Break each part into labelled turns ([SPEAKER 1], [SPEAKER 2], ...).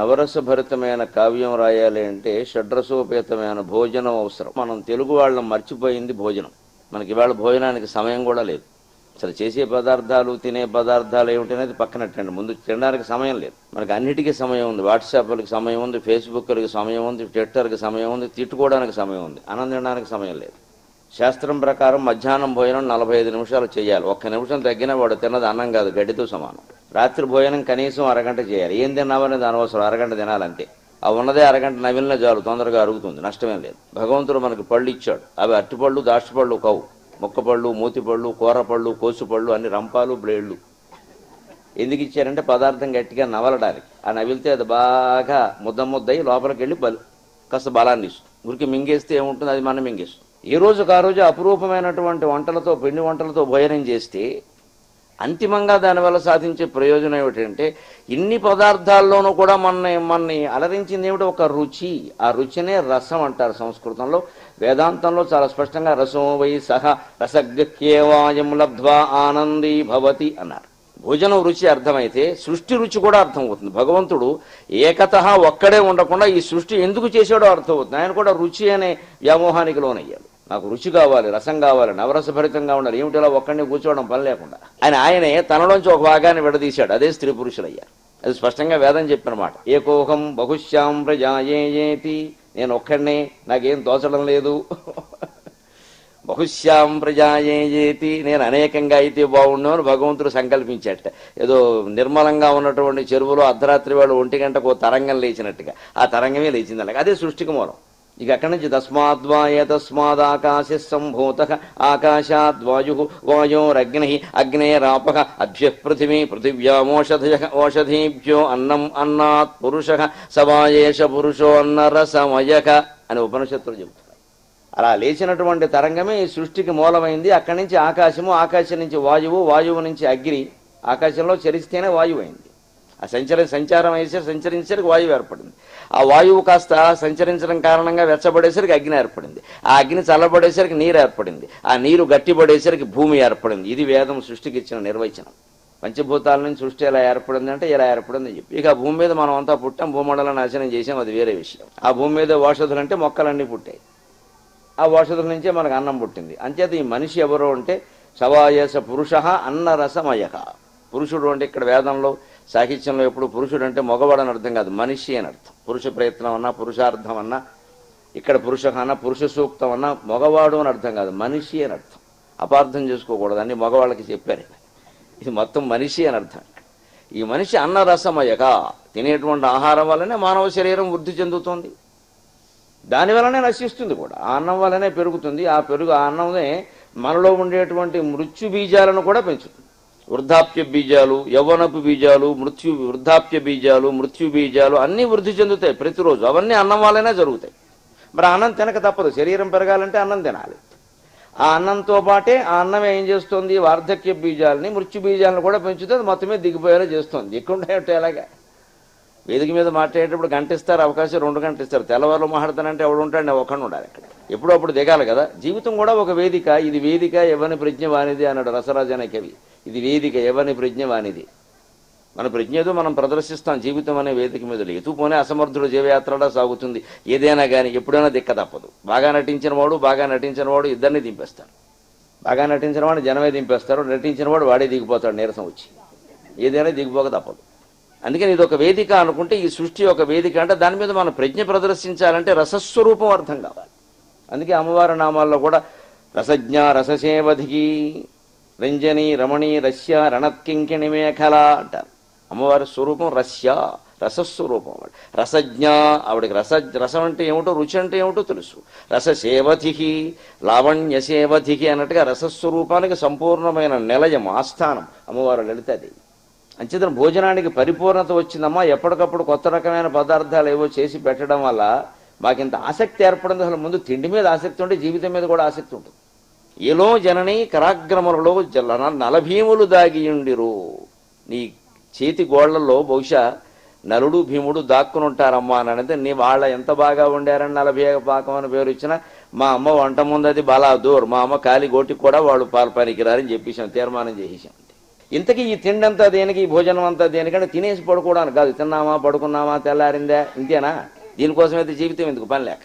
[SPEAKER 1] నవరసభరితమైన కావ్యం రాయాలి అంటే షడ్రసోపేతమైన భోజనం అవసరం. మనం తెలుగు వాళ్ళం మర్చిపోయింది భోజనం. మనకి ఇవాళ భోజనానికి సమయం కూడా లేదు. అసలు చేసే పదార్థాలు తినే పదార్థాలు ఏమిటనేది పక్కనట్టండి. ముందు తినడానికి సమయం లేదు. మనకి అన్నిటికీ సమయం ఉంది. వాట్సాప్లకి సమయం ఉంది ఫేస్బుక్లకి సమయం ఉంది ట్విట్టర్కి సమయం ఉంది తిట్టుకోవడానికి సమయం ఉంది. అన్నం తినడానికి సమయం లేదు. శాస్త్రం ప్రకారం మధ్యాహ్నం భోజనం నలభై ఐదు నిమిషాలు చేయాలి. ఒక్క నిమిషం తగ్గినా వాడు తిన్నది అన్నం కాదు గడ్డితో సమానం. రాత్రి భోజనం కనీసం అరగంట చేయాలి. ఏం తిన్నామనేది అనవసరం. అరగంట తినాలంతే. ఆ ఉన్నదే అరగంట నవిలిన చాలు తొందరగా అరుగుతుంది. నష్టమేం లేదు. భగవంతుడు మనకి పళ్ళు ఇచ్చాడు. అవి అరటిపళ్ళు దాష్టపళ్ళు కవు. ముక్కపళ్ళు మూతిపళ్ళు కూరపళ్ళు కోసుపళ్ళు అన్ని రంపాలు బ్లేడ్లు ఎందుకు ఇచ్చారంటే పదార్థం గట్టిగా నవలడానికి. ఆ నవిలితే అది బాగా ముద్ద ముద్దయి లోపలికి వెళ్ళి బలు కాస్త బలాన్ని ఇస్తుంది. గురికి మింగేస్తే ఏముంటుంది? అది మనం మింగేస్తుంది. ఈ రోజుకు ఆ రోజు అపురూపమైనటువంటి వంటలతో పిండి వంటలతో భోజనం చేస్తే అంతిమంగా దానివల్ల సాధించే ప్రయోజనం ఏమిటంటే ఇన్ని పదార్థాల్లోనూ కూడా మనని మనని అలరించింది ఏమిటి? ఒక రుచి. ఆ రుచినే రసం అంటారు సంస్కృతంలో. వేదాంతంలో చాలా స్పష్టంగా రసో వై సహ రసగ్యేవాయం లబ్ధ్వా ఆనందీ భవతి అన్నారు. భోజనం రుచి అర్థమైతే సృష్టి రుచి కూడా అర్థమవుతుంది. భగవంతుడు ఏకత ఒక్కడే ఉండకుండా ఈ సృష్టి ఎందుకు చేశాడో అర్థమవుతుంది. ఆయన కూడా రుచి అనే వ్యామోహానికి లోనయ్యాడు. నాకు రుచి కావాలి రసం కావాలి నవరసభరితంగా ఉండాలి. ఏమిటిలా ఒక్కడిని కూర్చోవడం? పని లేకుండా. ఆయన ఆయనే తనలోంచి ఒక భాగాన్ని విడదీశాడు. అదే స్త్రీ పురుషులయ్యారు అది స్పష్టంగా వేదం చెప్పినమాట. ఏకోహం బహుశ్యాం ప్రజాయేతి నేను ఒక్కడినే నాకేం తోచడం లేదు. బహుశ్యాం ప్రజాయేతి నేను అనేకంగా అయితే బాగుండు అని భగవంతుడు సంకల్పించాట. ఏదో నిర్మలంగా ఉన్నటువంటి చెరువులో అర్ధరాత్రి వాళ్ళు ఒంటి గంటకు తరంగం లేచినట్టుగా. ఆ తరంగమే లేచింది అలాగే అదే సృష్టికి మూలం. ఇక అక్కడి నుంచి తస్మాద్వాయ తస్మాదాకాశ సంభూత ఆకాశాద్వాయు వాయోరగ్ని అగ్నేరాప అభ్య పృథివీ పృథివ్యామోషధయ ఓషధీభ్యో అన్నం అన్నాత్ పురుష సవాయేష పురుషో అన్నరసమయక అని ఉపనిషత్తులు చెబుతున్నారు అలా లేచినటువంటి తరంగమే ఈ సృష్టికి మూలమైంది. అక్కడి నుంచి ఆకాశము ఆకాశం నుంచి వాయువు వాయువు నుంచి అగ్ని. ఆకాశంలో చరిస్తేనే వాయువు అయింది ఆ సంచర సంచారం అయ్యేసరికి సంచరించేసరికి వాయువు ఏర్పడింది. ఆ వాయువు కాస్త సంచరించడం కారణంగా వెచ్చబడేసరికి అగ్ని ఏర్పడింది. ఆ అగ్ని చల్లబడేసరికి నీరు ఏర్పడింది. ఆ నీరు గట్టిపడేసరికి భూమి ఏర్పడింది. ఇది వేదం సృష్టికి ఇచ్చిన నిర్వచనం. పంచభూతాల నుంచి సృష్టి ఎలా ఏర్పడింది అంటే ఇలా ఏర్పడింది చెప్పి. ఇక భూమి మీద మనం అంతా పుట్టాం భూమండలం నాశనం చేసాం అది వేరే విషయం. ఆ భూమి మీద ఓషధులు అంటే మొక్కలన్నీ పుట్టాయి. ఆ ఓషధుల నుంచే మనకు అన్నం పుట్టింది. అంచేత ఈ మనిషి ఎవరు అంటే సవాయస పురుష అన్నరసమయ. పురుషుడు అంటే ఇక్కడ వేదంలో సాహిత్యంలో ఎప్పుడు పురుషుడు అంటే మగవాడు అని అర్థం కాదు మనిషి అని అర్థం. పురుష ప్రయత్నం అన్నా పురుషార్థం అన్నా ఇక్కడ పురుష అన్నా పురుష సూక్తం అన్నా మగవాడు అని అర్థం కాదు మనిషి అని అర్థం. అపార్థం చేసుకోకూడదు మగవాళ్ళకి చెప్పారు. ఇది మొత్తం మనిషి అని అర్థం. ఈ మనిషి అన్నరసమయక తినేటువంటి ఆహారం వల్లనే మానవ శరీరం వృద్ధి చెందుతుంది. దాని వలనే నశిస్తుంది కూడా. ఆ అన్నం వల్లనే పెరుగుతుంది. ఆ పెరుగు ఆ అన్నమే మనలో ఉండేటువంటి మృత్యు బీజాలను కూడా పెంచుతుంది. వృద్ధాప్య బీజాలు యవ్వనపు బీజాలు మృత్యు వృద్ధాప్య బీజాలు మృత్యు బీజాలు అన్నీ వృద్ధి చెందుతాయి ప్రతిరోజు. అవన్నీ అన్నం వల్లనే జరుగుతాయి. మరి అన్నం తినక తప్పదు. శరీరం పెరగాలంటే అన్నం తినాలి. ఆ అన్నంతో పాటే ఆ అన్నం ఏం చేస్తుంది? వార్ధక్య బీజాలని మృత్యు బీజాలను కూడా పెంచుతుంది. మొత్తమే దిగిపోయేలా చేస్తుంది. ఎక్కువంటే ఎలాగా వేదిక మీద మాట్లాడేటప్పుడు గంట ఇస్తారు అవకాశం రెండు గంటలు ఇస్తారు తెల్లవారులు మాట్లాడతానంటే ఎవడు ఉంటాడు? నేను ఉండాలి అక్కడ. ఎప్పుడప్పుడు దిగాలి కదా. జీవితం కూడా ఒక వేదిక. ఇది వేదిక ఎవరిని ప్రజ్ఞ వానిది అన్నాడు రసరాజ అనే కవి ఇది వేదిక ఎవని ప్రజ్ఞ వానిది? మన ప్రజ్ఞతో మనం ప్రదర్శిస్తాం జీవితం అనే వేదిక మీద ఎతుపోనే అసమర్థుడు జీవయాత్రలా సాగుతుంది. ఏదైనా కానీ ఎప్పుడైనా దిక్క తప్పదు. బాగా నటించిన వాడు బాగా నటించిన వాడు ఇద్దరిని దింపేస్తాడు. బాగా నటించిన వాడు జనమే దింపేస్తారు నటించిన వాడు వాడే దిగిపోతాడు నీరసం వచ్చి. ఏదైనా దిగిపోక తప్పదు. అందుకని ఇది ఒక వేదిక అనుకుంటే ఈ సృష్టి ఒక వేదిక అంటే దాని మీద మనం ప్రజ్ఞ ప్రదర్శించాలంటే రసస్వరూపం అర్థం కావాలి. అందుకే అమ్మవారి నామాల్లో కూడా రసజ్ఞ రససేవధికి రంజని రమణి రస్య రణత్కింకిణి మేఖల అంటారు అమ్మవారి స్వరూపం రస్య రసస్వరూపం ఆవిడ రసజ్ఞ ఆవిడకి రస రసం అంటే ఏమిటో రుచి అంటే ఏమిటో తెలుసు. రససేవధికి లావణ్య సేవధికి అన్నట్టుగా రసస్వరూపానికి సంపూర్ణమైన నిలయం ఆస్థానం అమ్మవారు లలితది అంచేతన భోజనానికి పరిపూర్ణత వచ్చిందమ్మా ఎప్పటికప్పుడు కొత్త రకమైన పదార్థాలు ఏవో చేసి పెట్టడం వల్ల మాకింత ఆసక్తి ఏర్పడింది అసలు ముందు తిండి మీద ఆసక్తి ఉంటే జీవితం మీద కూడా ఆసక్తి ఉంటుంది. ఏలో జనని కరాగ్రమలలో జలన నలభీములు దాగియుండిరు. నీ చేతి గోళ్ళలో బహుశా నలుడు భీముడు దాక్కునుంటారమ్మా అని అంటే నీ వాళ్ళ ఎంత బాగా ఉండారని నలభై పాకం అని పేరు ఇచ్చిన మా అమ్మ వంట ముందది బాలా దూర్ మా అమ్మ కాలి గోటి కూడా వాళ్ళు పాలు పనికిరారని చెప్పేసాం తీర్మానం చేసేసాం ఇంతకీ ఈ తిండి అంతా దేనికి ఈ భోజనం అంతా దేనికంటే తినేసి పడుకోవడానికి కాదు. తిన్నామా పడుకున్నామా తెల్లారిందా ఇంతేనా? దీనికోసం అయితే జీవితం ఎందుకు పని లేక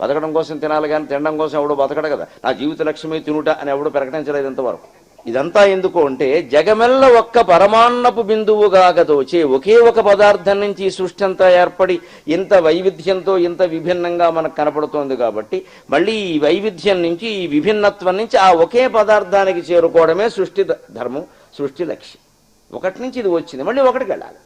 [SPEAKER 1] బతకడం కోసం తినాలి కానీ తినడం కోసం ఎవడు బతకడు కదా? నా జీవిత లక్ష్యమే తినుట అని ఎవడు ప్రకటించలేదు ఇంతవరకు. ఇదంతా ఎందుకు అంటే జగమెల్ల ఒక్క పరమాన్నపు బిందువుగా గదోచే ఒకే ఒక పదార్థం నుంచి ఈ సృష్టి అంతా ఏర్పడి ఇంత వైవిధ్యంతో ఇంత విభిన్నంగా మనకు కనపడుతోంది కాబట్టి మళ్ళీ ఈ వైవిధ్యం నుంచి ఈ విభిన్నత్వం నుంచి ఆ ఒకే పదార్థానికి చేరుకోవడమే సృష్టి ధర్మం సృష్టి లక్ష్యం. ఒకటి నుంచి ఇది వచ్చింది మళ్ళీ ఒకటికి వెళ్ళాలి.